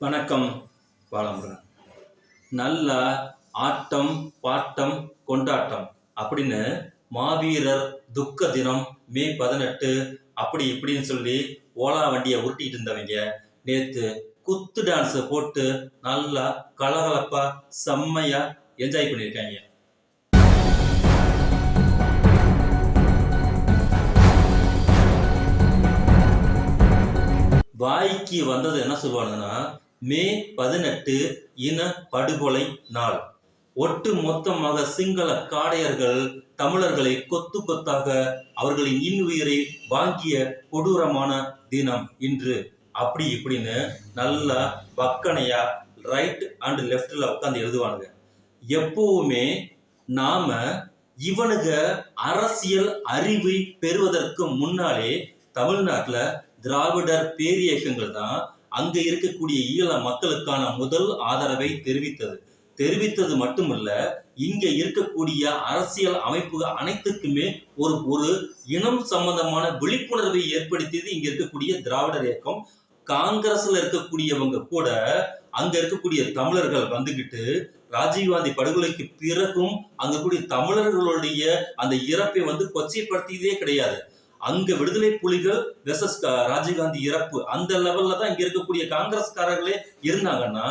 வணக்கம் வாழமுருகன் நல்ல ஆட்டம் பாட்டம் கொண்டாட்டம் அப்படின்னு மாவீரர் துக்க தினம் மே பதினெட்டு அப்படி இப்படின்னு சொல்லி ஓலா வண்டியை உருட்டிட்டு இருந்தவங்க. நேற்று குத்து டான்ஸை போட்டு நல்லா கலகலப்பா செம்மையா என்ஜாய் பண்ணியிருக்காங்க. வாய்க்கு வந்தது என்ன சொல்லுவானுங்கன்னா மே பதினெட்டு இன படுகொலை நாள். ஒட்டு மொத்தமாக சிங்கள காடையர்கள் தமிழர்களை கொத்து கொத்தாக அவர்களின் இன்னுயிரை வாங்கிய கொடூரமான தினம் இன்று. அப்படி இப்படின்னு நல்லா பக்கனையா ரைட் அண்ட் லெஃப்டில் உட்காந்து எழுதுவானுங்க. எப்பவுமே நாம இவனுங்க அரசியல் அறிவை பெறுவதற்கு முன்னாலே தமிழ்நாட்டில் திராவிடர் பேரியக்கங்கள் தான் அங்க இருக்கக்கூடிய ஈழ மக்களுக்கான முதல் ஆதரவை தெரிவித்தது. தெரிவித்தது மட்டுமல்ல இங்க இருக்கக்கூடிய அரசியல் அமைப்புகள் அனைத்துக்குமே ஒரு ஒரு இனம் சம்பந்தமான விழிப்புணர்வை ஏற்படுத்தியது இங்க இருக்கக்கூடிய திராவிடர் இயக்கம். காங்கிரஸ்ல இருக்கக்கூடியவங்க கூட அங்க இருக்கக்கூடிய தமிழர்கள் வந்துகிட்டு ராஜீவ்காந்தி படுகொலைக்கு பிறகும் அங்க கூடிய தமிழர்களுடைய அந்த இறப்பை வந்து கொச்சைப்படுத்தியதே கிடையாது. அங்க விடுதலை புலிகள் வெசஸ் ராஜீவ்காந்தி இறப்பு அந்த லெவல்ல தான் இங்க இருக்கக்கூடிய காங்கிரஸ்காரர்களே இருந்தாங்கன்னா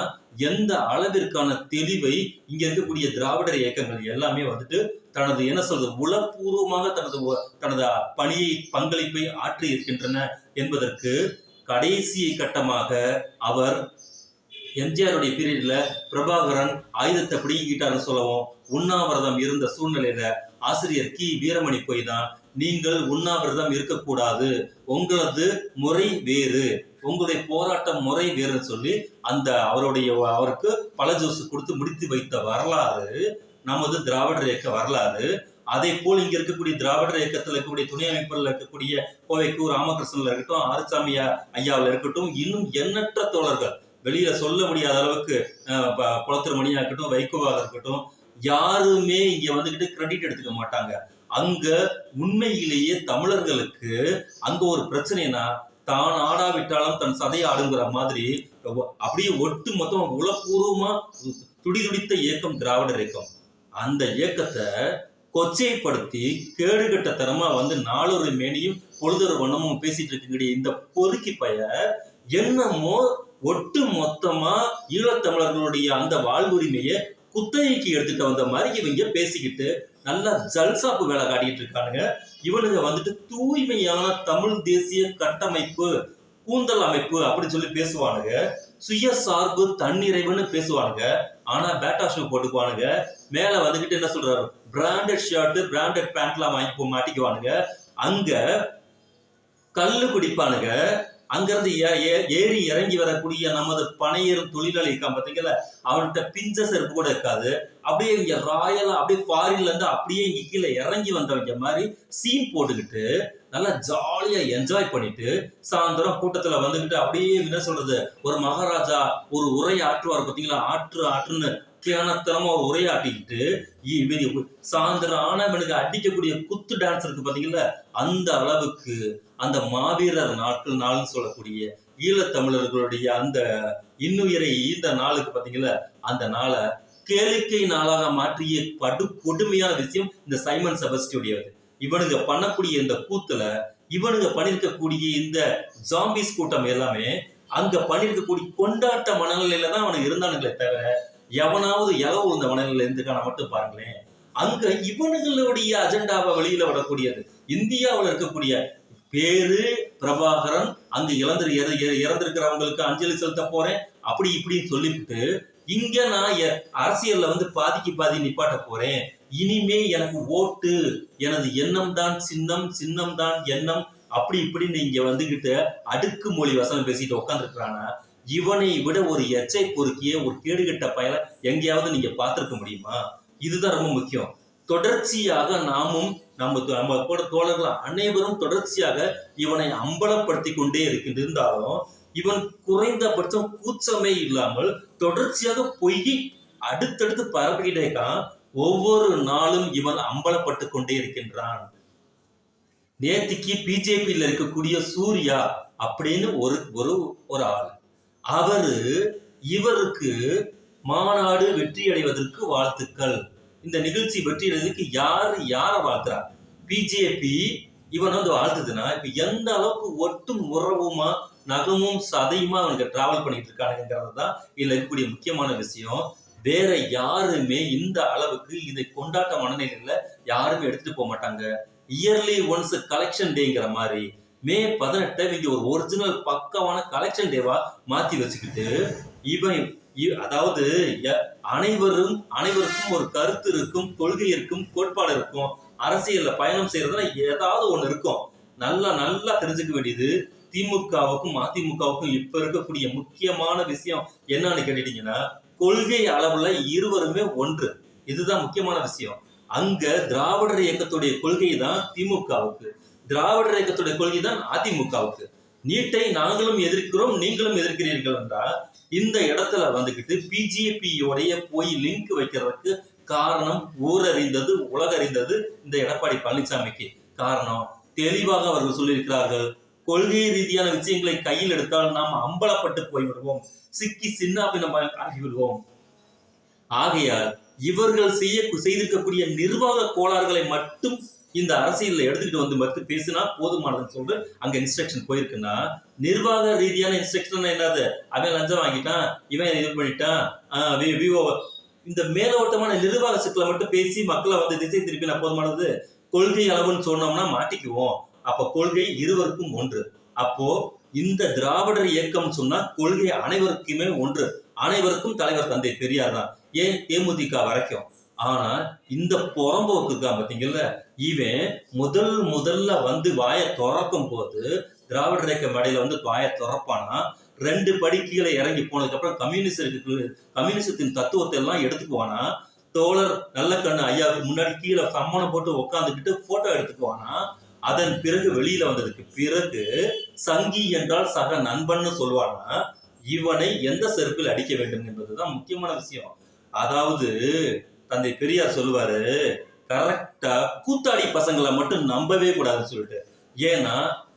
எந்த அளவிற்கான தெளிவை இங்க இருக்கக்கூடிய திராவிடர் இயக்கங்கள் எல்லாமே வந்துட்டு தனது என்ன சொல்றது உளப்பூர்வமாக தனது ஒ- தனது பணியை பங்களிப்பை ஆற்றி இருக்கின்றன என்பதற்கு கடைசி கட்டமாக அவர் எம்ஜிஆருடைய பீரியட்ல பிரபாகரன் ஆயுதத்தை பிடிக்கிட்டாருன்னு சொல்லவும் உண்ணாவிரதம் இருந்த சூழ்நிலையில ஆசிரியர் கி. வீரமணி போய் தான் நீங்கள் உண்ணாவிரதம் இருக்கக்கூடாது. உங்களது முறை வேறு. உங்களுடைய போராட்டம் முறை வேறுன்னு சொல்லி அந்த அவருடைய அவருக்கு பல ஜூஸ் கொடுத்து முடித்து வைத்த வரலாறு நமது திராவிடர் இயக்க வரலாறு. அதே போல் இங்க இருக்கக்கூடிய திராவிடர் இயக்கத்தில் இருக்கக்கூடிய துணை அமைப்பில் இருக்கக்கூடிய கோவைக்கு ராமகிருஷ்ணன்ல இருக்கட்டும் ஆறுசாமி ஐயாவில் இருக்கட்டும் இன்னும் எண்ணற்ற தோழர்கள். வெளியில சொல்ல முடியாத அளவுக்கு அஹ், இருக்கட்டும் வைகோவாக இருக்கட்டும் யாருமே இங்க வந்துகிட்டு கிரெடிட் எடுத்துக்க மாட்டாங்க. அங்க உண்மையிலேயே தமிழர்களுக்கு அங்க ஒரு பிரச்சனைனா தான் ஆடாவிட்டாலும் தன் சதை ஆடுங்கிற மாதிரி அப்படியே ஒட்டு மொத்தம் உளப்பூர்வமா துடிதுடித்த இயக்கம் திராவிடர் இயக்கம். அந்த இயக்கத்தை கொச்சைப்படுத்தி கேடுகட்டத்தனமா வந்து நாளொரு மேனியும் பொழுதொரு வண்ணமும் பேசிட்டு இருக்கக்கூடிய இந்த பொறுக்கி பய. என்னமோ ஒட்டு மொத்தமா ஈழத்தமிழர்களுடைய அந்த வாழ்வுரிமையை குத்தகைக்கு எடுத்துட்டு வந்த மாதிரி இவங்க பேசிக்கிட்டு நல்லா ஜல்சாப்பு வேலை காட்டிட்டு இருக்கானுங்க. இவனுங்க வந்துட்டு தூய்மையான தமிழ் தேசிய கட்டமைப்பு கூந்தல் அமைப்பு அப்படின்னு சொல்லி பேசுவானுங்க. சுயசார்பு தன்னிறைவுன்னு பேசுவானுங்க. ஆனா பேட்டா ஷூ போட்டுக்குவானுங்க. மேல வந்துகிட்டு என்ன சொல்றாரு? பிராண்டட் ஷர்ட் பிராண்டட் பேண்ட்லாம் வாங்கி மாட்டிக்குவானுங்க. அங்க கல்லு குடிப்பானுங்க. அங்கிருந்து ஏ- ஏ- ஏறி இறங்கி வரக்கூடிய நமது பனையரும் தொழிலாளி இருக்கான் பார்த்தீங்களா அவன்கிட்ட பிஞ்ச செருப்பு கூட இருக்காது. அப்படியே இங்க ராயலா அப்படியே ஃபாரின்ல இருந்து அப்படியே இங்க கீழே இறங்கி வந்தவங்க மாதிரி சீன் போட்டுக்கிட்டு நல்லா ஜாலியா என்ஜாய் பண்ணிட்டு சாயந்தரம் கூட்டத்துல வந்துகிட்டு அப்படியே என்ன சொல்றது ஒரு மகாராஜா ஒரு உரை ஆற்றுவார் பார்த்தீங்களா ஆற்று ஆற்றுன்னு கேனத்தனமா ஒரு உரையாட்டிக்கிட்டு சாயந்தரம் ஆனவனுக்கு அடிக்கக்கூடிய குத்து டான்ஸ் இருக்கு பாத்தீங்களா அந்த அளவுக்கு அந்த மாவீரர் நாட்கள் நாள்னு சொல்லக்கூடிய ஈழத்தமிழர்களுடைய அந்த இன்னுயிரை ஈந்த நாளுக்கு பாத்தீங்களா அந்த நாளை கேளிக்கை நாளாக மாற்றிய படு கொடுமையான விஷயம் இந்த சைமன் செபஸ்டியுடையது இவனுங்க பண்ணக்கூடிய இந்த கூத்துல இவனுங்க பண்ணிருக்கக்கூடிய இந்த ஜாம்பிஸ் கூட்டம் எல்லாமே அங்க பண்ணிருக்கக்கூடிய கொண்டாட்ட மனநிலையில தான் அவனுக்கு இருந்தானுங்களே தவிர எவனாவது இலவு உழுந்த மனநிலையில இருந்துக்கான மட்டும் பாருங்களேன். அங்க இவனுங்களுடைய அஜெண்டாவை வெளியில விடக்கூடியது இந்தியாவுல இருக்கக்கூடிய பேரு பிரபாகரன் அங்கு இழந்து இறந்திருக்கிறவங்களுக்கு அஞ்சலி செலுத்த போறேன் அப்படி இப்படின்னு சொல்லிவிட்டு இங்க நான் எ- அரசியல்ல வந்து பாதிக்கு பாதி நிப்பாட்ட போறேன். இனிமே எனக்கு ஓட்டு எனது எண்ணம் தான் சின்னம் சின்னம் தான் எண்ணம் அப்படி இப்படின்னு இங்க வந்துகிட்டு அடுக்கு மொழி வசனம் பேசிட்டு உட்காந்துருக்கிறானா இவனை விட ஒரு எச்சை பொறுக்கிய ஒரு கேடுகட்ட பயலை எங்கேயாவது நீங்க பார்த்திருக்க முடியுமா? இதுதான் ரொம்ப முக்கியம். தொடர்ச்சியாக நாமும் நம்ம நம்ம கூட தோழர்கள் அனைவரும் தொடர்ச்சியாக இவனை அம்பலப்படுத்தி கொண்டே இருக்கின்ற இருந்தாலும் இவன் குறைந்தபட்சம் கூச்சமே இல்லாமல் தொடர்ச்சியாக பொய் அடுத்தடுத்து பரப்பிக்கிட்டே இருக்கான். ஒவ்வொரு நாளும் இவன் அம்பலப்பட்டு கொண்டே இருக்கின்றான். நேத்திக்கு பிஜேபியில் இருக்கக்கூடிய சூர்யா அப்படின்னு ஒரு ஒரு ஒரு ஆள். அவரு இவருக்கு மாநாடு வெற்றி அடைவதற்கு வாழ்த்துக்கள். இந்த நிகழ்ச்சி வெற்றி அடைவதற்கு யார் யாரை வாழ்த்துறா? பிஜேபி இவன் வந்து வாழ்த்துதுன்னா இப்ப எந்த அளவுக்கு ஒட்டும் உறவுமா நகமும் சதையுமா அவனுக்கு டிராவல் பண்ணிட்டு இருக்கானுங்கிறது தான் இதுல இருக்கக்கூடிய முக்கியமான விஷயம். வேற யாருமே இந்த அளவுக்கு இதை கொண்டாட்ட மனநிலையில யாருமே எடுத்துட்டு போக மாட்டாங்க. இயர்லி ஒன்ஸ் கலெக்ஷன் டேங்கிற மாதிரி. மே பதினெட்டை இவங்க ஒரு ஒரிஜினல் பக்கமான கலெக்ஷன் டேவா மாத்தி வச்சுக்கிட்டு இவன் அதாவது அனைவரும் அனைவருக்கும் ஒரு கருத்து இருக்கும் கொள்கை இருக்கும் கோட்பாடு இருக்கும் அரசியல்ல பயணம் செய்யறதுல ஏதாவது ஒண்ணு இருக்கும். நல்லா நல்லா தெரிஞ்சுக்க வேண்டியது திமுகவுக்கும் அதிமுகவுக்கும் இப்ப இருக்கக்கூடிய முக்கியமான விஷயம் என்னன்னு கேட்டுட்டீங்கன்னா கொள்கை அளவுல இருவருமே ஒன்று. இதுதான் முக்கியமான விஷயம். அங்க திராவிடர் இயக்கத்துடைய கொள்கை தான் திமுகவுக்கு. திராவிடர் இயக்கத்துடைய கொள்கை தான் அதிமுகவுக்கு. நீட்டை நாங்களும் எதிர்க்கிறோம் நீங்களும் எதிர்க்கிறீர்கள் என்றால் இந்த இடத்துல வந்துக்கிட்டு பிஜேபியோடைய போய் லிங்க் வைக்கிறதுக்கு காரணம் ஊரறிந்தது உலகறிந்தது இந்த எடப்பாடி பழனிசாமிக்கு. காரணம் தெளிவாக அவர்கள் சொல்லியிருக்கிறார்கள் கொள்கை ரீதியான விஷயங்களை கையில் எடுத்தால் நாம் அம்பலப்பட்டு போய்விடுவோம் சிக்கி சின்னாபின்னமாக ஆகிவிடுவோம். ஆகையால் இவர்கள் செய்ய செய்திருக்கக்கூடிய நிர்வாக கோளாறுகளை மட்டும் இந்த அரசியல்ல எடுத்துக்கிட்டு வந்து மட்டும் பேசினா போதுமானதுன்னு சொல்லிட்டு அங்க இன்ஸ்ட்ரக்ஷன் போயிருக்குன்னா நிர்வாக ரீதியான இன்ஸ்ட்ரக்ஷன் என்னது? அவன் லஞ்சம் வாங்கிட்டான் இவன் இது பண்ணிட்டான் ஆஹ் விவோ இந்த மேலோட்டமான நிர்வாக சிக்கலை மட்டும் பேசி மக்களை வந்து திசை திருப்பினா போதுமானது? கொள்கை அளவுன்னு சொன்னோம்னா மாட்டிக்குவோம். அப்ப கொள்கை இருவருக்கும் ஒன்று. அப்போ இந்த திராவிடர் இயக்கம் சொன்னா கொள்கை அனைவருக்குமே ஒன்று. அனைவருக்கும் தலைவர் தந்தை பெரியார் தான். ஏன்? தேமுதிக வரைக்கும். ஆனா இந்த புறம்போக்கு இருக்கான் பாத்தீங்கல்ல? இவன் முதல் முதல்ல வந்து வாயை திறக்கும் போது திராவிட இயக்க மடையில வந்து வாயை திறப்பானா? ரெண்டு படி கீழே இறங்கி போனதுக்கு அப்புறம் கம்யூனிஸ்ட் கம்யூனிசத்தின் தத்துவத்தை எல்லாம் எடுத்துக்குவானா? தோழர் நல்ல கண்ணு ஐயாவுக்கு முன்னாடி கீழே சம்மணம் போட்டு உட்காந்துக்கிட்டு போட்டோ எடுத்துக்குவானா? அதன் பிறகு வெளியில வந்ததுக்கு பிறகு சங்கி என்றால் சக நண்பன்னு சொல்வானா இவனை எந்த செருப்பில் அடிக்க வேண்டும் என்பதுதான் முக்கியமான விஷயம். அதாவது தந்தை பெரியார் சொல்லுவாரு கரெக்டா கூத்தாடி பசங்களை மட்டும் நம்பவே கூடாதுன்னு சொல்லிட்டு. ஏன்னா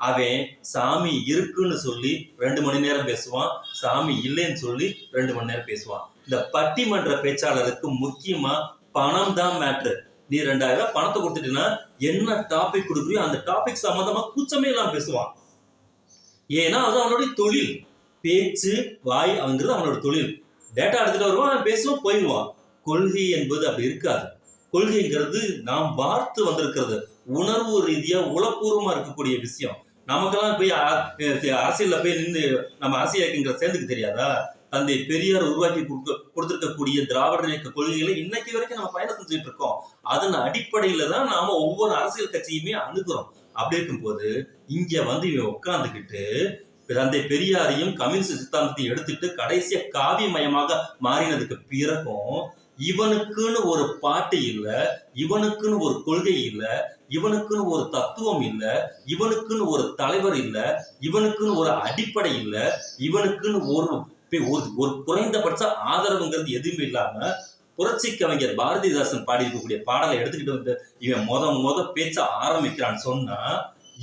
அவன் சாமி இருக்குன்னு சொல்லி ரெண்டு மணி நேரம் பேசுவான் சாமி இல்லைன்னு சொல்லி ரெண்டு மணி நேரம் பேசுவான். இந்த பட்டிமன்ற பேச்சாளருக்கு முக்கியமா பணம் தான் மேட்ரு நீ ரெண்டாயிரம் ரூபாய் பணத்தை கொடுத்துட்டீங்கன்னா என்ன டாபிக் கொடுக்குறியோ அந்த டாபிக் சம்மந்தமா கூச்சமே இல்லாம பேசுவான். ஏன்னா அது அவனுடைய தொழில். பேச்சு வாய் அவங்கிறது அவனோட தொழில். டேட்டா எடுத்துட்டு வருவான் பேசுவான் போயிடுவான். கொள்கை என்பது அப்படி இருக்காது. கொள்கைங்கிறது நாம் பார்த்து வந்திருக்கிறது. உணர்வு ரீதியா உளப்பூர்வமா இருக்கக்கூடிய விஷயம். நமக்கெல்லாம் போய் அரசியல்ல போய் நின்று நம்ம அரசியல் சேர்ந்துக்கு தெரியாதா? தந்தை பெரியார் உருவாக்கி கொடுக்க கொடுத்திருக்கக்கூடிய திராவிட இயக்க கொள்கைகளை இன்னைக்கு வரைக்கும் நம்ம பயணம் செஞ்சுட்டு இருக்கோம். அதன் அடிப்படையில தான் நாம ஒவ்வொரு அரசியல் கட்சியுமே அணுகிறோம். அப்படி இருக்கும்போது இங்க வந்து இவன் உட்கார்ந்துக்கிட்டு தந்தை பெரியாரையும் கம்யூனிஸ்ட் சித்தாந்தத்தையும் எடுத்துட்டு கடைசியா காவியமயமாக மாறினதுக்கு பிறகும் இவனுக்குன்னு ஒரு பாட்டு இல்ல இவனுக்குன்னு ஒரு கொள்கை இல்ல இவனுக்குன்னு ஒரு தத்துவம் இல்லை இவனுக்குன்னு ஒரு தலைவர் இல்ல இவனுக்குன்னு ஒரு அடிப்படை இல்ல இவனுக்குன்னு ஒரு ஒரு குறைந்தபட்ச ஆதரவுங்கிறது எதுவுமே இல்லாம புரட்சி கவிஞர் பாரதிதாசன் பாடியிருக்கக்கூடிய பாடலை எடுத்துக்கிட்டு வந்து இவன் முத முத பேச்ச ஆரம்பிக்கிறான்னு சொன்னா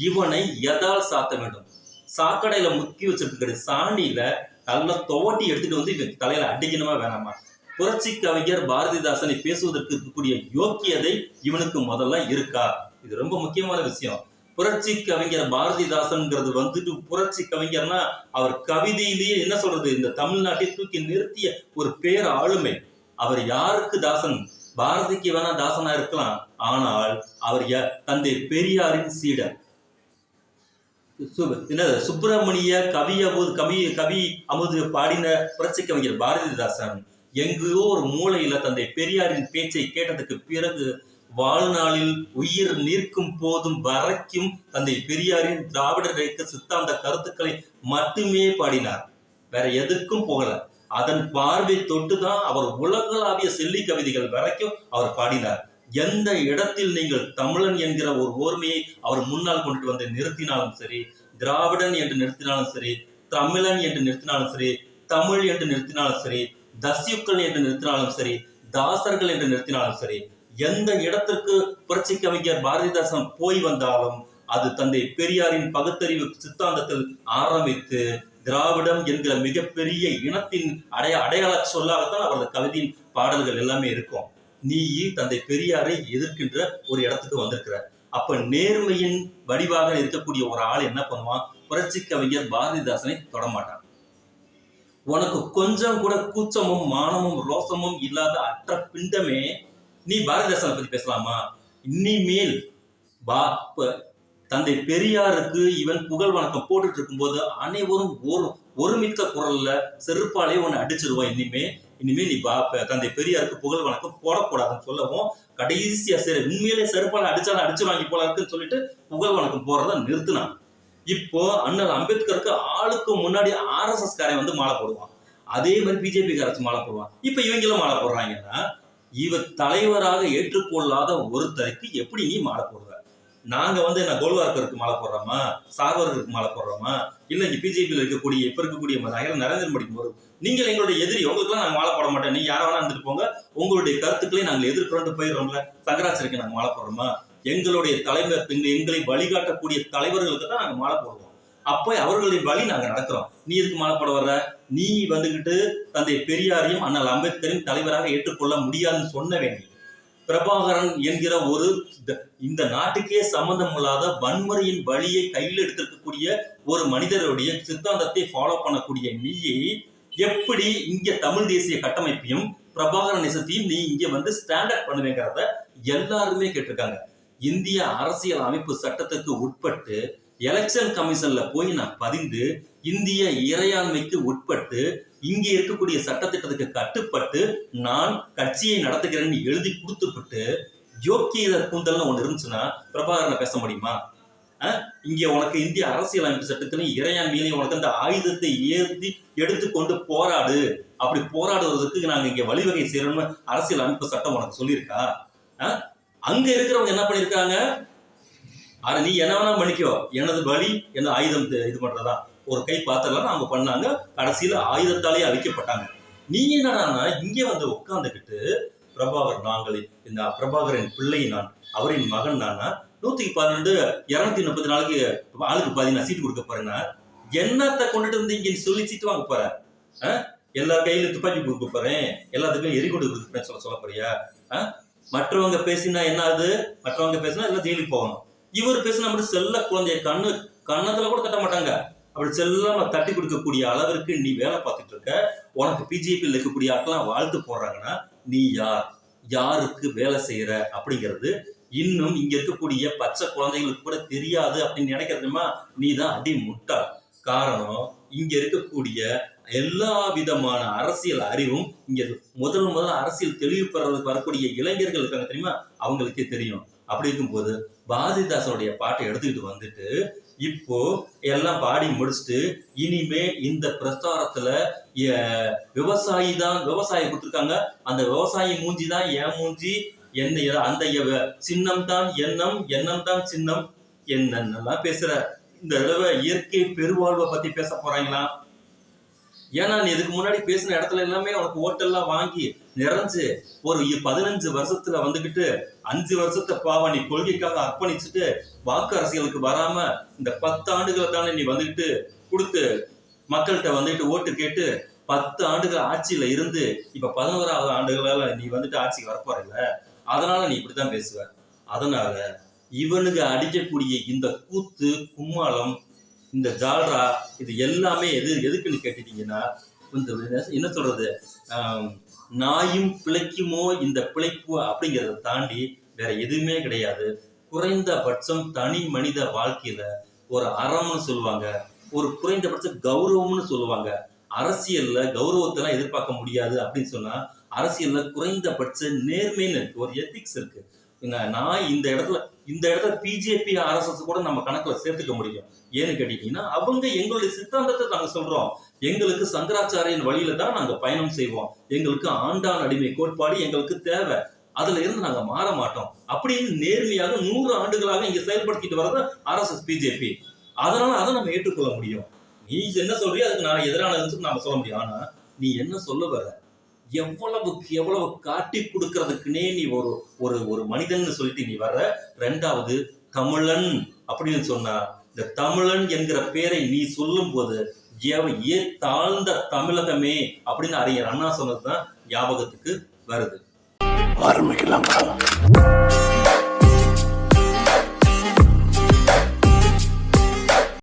இவனை எதால் சாத்த வேண்டும்? சாக்கடையில முக்கி வச்சிருக்கிற சாணியில நல்லா துவட்டி எடுத்துட்டு வந்து இவன் தலையில அடிக்கணுமா வேணாமா? புரட்சி கவிஞர் பாரதிதாசனை பேசுவதற்கு இருக்கக்கூடிய யோக்கியதை இவனுக்கு முதல்ல இருக்கா? இது ரொம்ப முக்கியமான விஷயம். புரட்சி கவிஞர் பாரதிதாசன்ங்கிறது வந்துட்டு புரட்சி கவிஞர்னா அவர் கவிதையிலேயே என்ன சொல்றது? இந்த தமிழ்நாட்டை தூக்கி நிறுத்திய ஒரு பேர் ஆளுமை. அவர் யாருக்கு தாசன்? பாரதிக்கு வேணா தாசனா இருக்கலாம். ஆனால் அவர் தந்தை பெரியாரின் சீடர் சு- சுப்பிரமணிய கவி அமுது கவி கவி அமுது பாடின புரட்சி கவிஞர் பாரதிதாசன். எங்கேயோ ஒரு மூலையில தந்தை பெரியாரின் பேச்சை கேட்டதுக்கு பிறகு வாழ்நாளில் உயிர் நிற்கும் போதும் வரைக்கும் தந்தை பெரியாரின் திராவிடர் இயக்க சித்தாந்த கருத்துக்களை மட்டுமே பாடினார். வேற எதுக்கும் போகல. அதன் பார்வை தொட்டுதான் அவர் உலகளாவிய செல்லி கவிதைகள் வரைக்கும் அவர் பாடினார். எந்த இடத்தில் நீங்கள் தமிழன் என்கிற ஒரு ஓர்மையை அவர் முன்னால் கொண்டுட்டு வந்து நிறுத்தினாலும் சரி திராவிடன் என்று நிறுத்தினாலும் சரி தமிழன் என்று நிறுத்தினாலும் சரி தமிழ் என்று நிறுத்தினாலும் சரி தஸ்யுக்கள் என்று நிறுத்தினாலும் சரி தாசர்கள் என்று நிறுத்தினாலும் சரி எந்த இடத்திற்கு புரட்சி கவிஞர் பாரதிதாசன் போய் வந்தாலும் அது தந்தை பெரியாரின் பகுத்தறிவு சித்தாந்தத்தில் ஆரம்பித்து திராவிடம் என்கிற மிகப்பெரிய இனத்தின் அடைய அடையாள சொல்லாகத்தான் அவரது கவிதையின் பாடல்கள் எல்லாமே இருக்கும். நீ தந்தை பெரியாரை எதிர்க்கின்ற ஒரு இடத்துக்கு வந்திருக்கிற அப்ப நேர்மையின் வடிவாக இருக்கக்கூடிய ஒரு ஆள் என்ன பண்ணுவான்? புரட்சி கவிஞர் பாரதிதாசனை தொடமாட்டான். உனக்கு கொஞ்சம் கூட கூச்சமும் மானமும் ரோசமும் இல்லாத அற்ற பிண்டமே நீ பாரதிதாசனை பத்தி பேசலாமா? இனிமேல் பா தந்தை பெரியாருக்கு இவன் புகழ் வணக்கம் போட்டுட்டு இருக்கும்போது அனைவரும் ஒரு ஒருமித்த குரல்ல செருப்பாலே உன்னை அடிச்சிருவான் இனிமே. இனிமே நீ பா தந்தை பெரியாருக்கு புகழ் வணக்கம் போடக்கூடாதுன்னு சொல்லவும் கடைசியா சரி உண்மையிலே செருப்பால அடிச்சாலும் அடிச்சு வாங்கி போல இருக்குன்னு சொல்லிட்டு புகழ் வணக்கம் போறத நிறுத்தினான். இப்போ அண்ணல் அம்பேத்கருக்கு ஆளுக்கு முன்னாடி ஆர்எஸ்எஸ் காரன் வந்து மாலை போடுவான். அதே மாதிரி பிஜேபி காரச்சு மாலை போடுவான். இப்ப இவங்களும் மாலை போடுறாங்கன்னா இவர் தலைவராக ஏற்றுக்கொள்ளாத ஒருத்தருக்கு எப்படி நீ மாலை போடுற? நாங்க வந்து என்ன கோல்வார்க்கருக்கு மாலை போடுறோமா? சார்வருக்கு மாலை போடுறோமா? இல்ல இங்க பிஜேபியில் இருக்கக்கூடிய இப்ப இருக்கக்கூடிய நகர நரேந்திர மோடி போறோம் நீங்கள் எங்களுடைய எதிரி உங்களுக்குலாம் நாங்க மாலை போட மாட்டோம். நீங்க யார வேணா இருந்துட்டு போங்க. உங்களுடைய கருத்துக்களை நாங்கள் எதிர்க்கிறோம் போயிடுறோம்ல. சங்கராச்சரிக்கு நாங்க மாலை போடுறோமா? எங்களுடைய தலைவர் எங்களை வழிகாட்டக்கூடிய தலைவர்களுக்கு தான் நாங்க மாலை போடுவோம். அப்ப அவர்களின் வழி நாங்க நடக்கிறோம். நீ இதுக்கு மாலை போட வர்ற? நீ வந்துகிட்டு தந்தை பெரியாரையும் அண்ணல் அம்பேத்கரின் தலைவராக ஏற்றுக்கொள்ள முடியாதுன்னு சொன்ன வேண்டி பிரபாகரன் என்கிற ஒரு இந்த- நாட்டுக்கே சம்பந்தம் இல்லாத வன்முறையின் வழியை கையில் எடுத்திருக்கக்கூடிய ஒரு மனிதருடைய சித்தாந்தத்தை ஃபாலோ பண்ணக்கூடிய நீயை எப்படி இங்க தமிழ் தேசிய கட்டமைப்பையும் பிரபாகரன் நேசத்தையும் நீ இங்க வந்து ஸ்டாண்டர்ட் பண்ணுவேங்கிறத எல்லாருமே கேட்டிருக்காங்க. இந்திய அரசியல் அமைப்பு சட்டத்துக்கு உட்பட்டு எலெக்ஷன் கமிஷன்ல போய் நான் பதிந்து இந்திய இறையாண்மைக்கு உட்பட்டு இங்கே இருக்கக்கூடிய சட்டத்திட்டத்துக்கு கட்டுப்பட்டு நான் கட்சியை நடத்துகிறேன்னு எழுதி கொடுத்துப்பட்டு யோக்கியத கூந்தல்னு ஒன்று இருந்துச்சுன்னா பிரபாகரனை பேச முடியுமா? அஹ்? இங்க உனக்கு இந்திய அரசியல் அமைப்பு சட்டத்திலையும் இறையாண்மையிலையும் உனக்கு அந்த ஆயுதத்தை ஏற்றி எடுத்துக்கொண்டு போராடு. அப்படி போராடுவதற்கு நாங்க இங்க வழிவகை செய்யணும்னு அரசியல் அமைப்பு சட்டம் உனக்கு சொல்லியிருக்கா? அங்க இருக்கிறவங்க என்ன பண்ணிருக்காங்க ஆனா நீ என்ன வேணா பண்ணிக்கோ எனது பலி என்ன ஆயுதம் இது பண்றதா? ஒரு கை பாத்திரலாம் அவங்க பண்ணாங்க. கடைசியில ஆயுதத்தாலே அழிக்கப்பட்டாங்க. நீ என்னடானா இங்கே வந்து உட்காந்துக்கிட்டு பிரபாகர் நாங்களே இந்த பிரபாகரின் பிள்ளை நான் அவரின் மகன் நானா நூத்திக்கு பன்னெண்டு இருநூத்தி முப்பத்தி நாலுக்கு ஆளுக்கு பாத்தீங்கன்னா சீட்டு கொடுக்க போறேன்னா என்னத்தை கொண்டுட்டு வந்து இங்க சொல்லி சீட்டு வாங்க போற? எல்லா கையில துப்பாக்கி கொடுக்க போறேன். எல்லாத்துக்கும் எரி கொடுக்க போறேன் சொல்ல சொல்ல போறியா? மற்றவங்க பேசினா என்ன ஆகுது மற்றவங்க பேசினா எல்லாம் ஜெயிலுக்கு போகணும். இவர் பேசினா மட்டும் செல்ல குழந்தைய கண்ணு கண்ணத்துல கூட தட்ட மாட்டாங்க. அப்படி செல்லாம தட்டி கொடுக்கக்கூடிய அளவிற்கு நீ வேலை பார்த்துட்டு இருக்க. உனக்கு பிஜேபியில் இருக்கக்கூடிய ஆட்கள்லாம் வாழ்த்து போடுறாங்கன்னா நீ யார்? யாருக்கு வேலை செய்யற? அப்படிங்கிறது இன்னும் இங்க இருக்கக்கூடிய பச்சை குழந்தைகளுக்கு கூட தெரியாது அப்படின்னு நினைக்கிறதுமா? நீ தான் அடி முட்டாள். காரணம் இங்க இருக்கக்கூடிய எல்லா விதமான அரசியல் அறிவும் இங்க முதல் முதல்ல அரசியல் தெளிவு பெறதுக்கு வரக்கூடிய இளைஞர்கள் இருக்காங்க தெரியுமா? அவங்களுக்கே தெரியும். அப்படி இருக்கும்போது பாரதிதாசனுடைய பாட்டை எடுத்துக்கிட்டு வந்துட்டு இப்போ எல்லாம் பாடி முடிச்சுட்டு இனிமே இந்த பிரச்சாரத்துல விவசாயி தான் விவசாயி கொடுத்துருக்காங்க. அந்த விவசாயி மூஞ்சி தான் என் மூஞ்சி என்ன அந்த சின்னம் தான் எண்ணம் எண்ணம் தான் சின்னம். என்னென்னலாம் பேசுற? இந்த தடவை இயற்கை பெருவாழ்வை பத்தி பேச போறாங்களா? ஏன்னா நீ இதுக்கு முன்னாடி பேசின இடத்துல எல்லாமே உனக்கு ஓட்டெல்லாம் வாங்கி நிறைஞ்சு ஒரு பதினஞ்சு வருஷத்துல வந்துகிட்டு அஞ்சு வருஷத்தை பாவா நீ கொள்கைக்காக அர்ப்பணிச்சுட்டு வாக்கு அரசியலுக்கு வராம இந்த பத்து ஆண்டுகளை தானே நீ வந்துகிட்டு கொடுத்து மக்கள்கிட்ட வந்துட்டு ஓட்டு கேட்டு பத்து ஆண்டுகள் ஆட்சியில இருந்து இப்ப பதினோராவது ஆண்டுகளால நீ வந்துட்டு ஆட்சிக்கு வரப்போறல அதனால நீ இப்படித்தான் பேசுவ. அதனால இவனுக்கு அடிக்கக்கூடிய இந்த கூத்து கும்மாளம் இந்த ஜால்ரா இது எல்லாமே எது எதுக்குன்னு கேட்டுட்டீங்கன்னா இந்த என்ன சொல்றது? நாயும் பிழைக்குமோ இந்த பிழைப்பு அப்படிங்கிறத தாண்டி வேற எதுவுமே கிடையாது. குறைந்தபட்சம் தனி மனித வாழ்க்கையில ஒரு அறம்னு சொல்லுவாங்க. ஒரு குறைந்தபட்ச கௌரவம்னு சொல்லுவாங்க. அரசியல்ல கௌரவத்தெல்லாம் எதிர்பார்க்க முடியாது அப்படின்னு சொன்னா அரசியல்ல குறைந்தபட்ச நேர்மைன்னு இருக்கு. ஒரு எத்திக்ஸ் இருக்கு. நான் நான் இந்த இடத்துல இந்த இடத்துல பிஜேபி ஆர்எஸ்எஸ் கூட நம்ம கணக்குல சேர்த்துக்க முடியும். ஏன்னு கேட்டீங்கன்னா அவங்க எங்களுடைய சித்தாந்தத்தை நாங்க சொல்றோம். எங்களுக்கு சங்கராச்சாரியன் வழியில தான் நாங்க பயணம் செய்வோம். எங்களுக்கு ஆண்டான் அடிமை கோட்பாடு எங்களுக்கு தேவை. அதுல இருந்து நாங்க மாற மாட்டோம். அப்படின்னு நேர்மையாக நூறு ஆண்டுகளாக இங்க செயல்படுத்திட்டு வர்றது ஆர்எஸ்எஸ் பிஜேபி அதனால அதை நம்ம ஏற்றுக்கொள்ள முடியும். நீ என்ன சொல்றியோ அதுக்கு நான் எதிரானதுன்னு நாம சொல்ல முடியும். ஆனா நீ என்ன சொல்ல வர எவ்வளவுக்கு எவ்வளவு காட்டி கொடுக்கறதுக்குனே நீ ஒரு ஒரு ஒரு மனிதன் சொல்லிட்டு நீ வர்ற. ரெண்டாவது தமிழன் அப்படின்னு சொன்னா இந்த தமிழன் என்கிற பேரை நீ சொல்லும் போது ஏ தாழ்ந்த தமிழகமே அப்படின்னு அறிஞர் அண்ணா சொன்னதுதான் ஞாபகத்துக்கு வருது. ஆரம்பிக்கலாம்.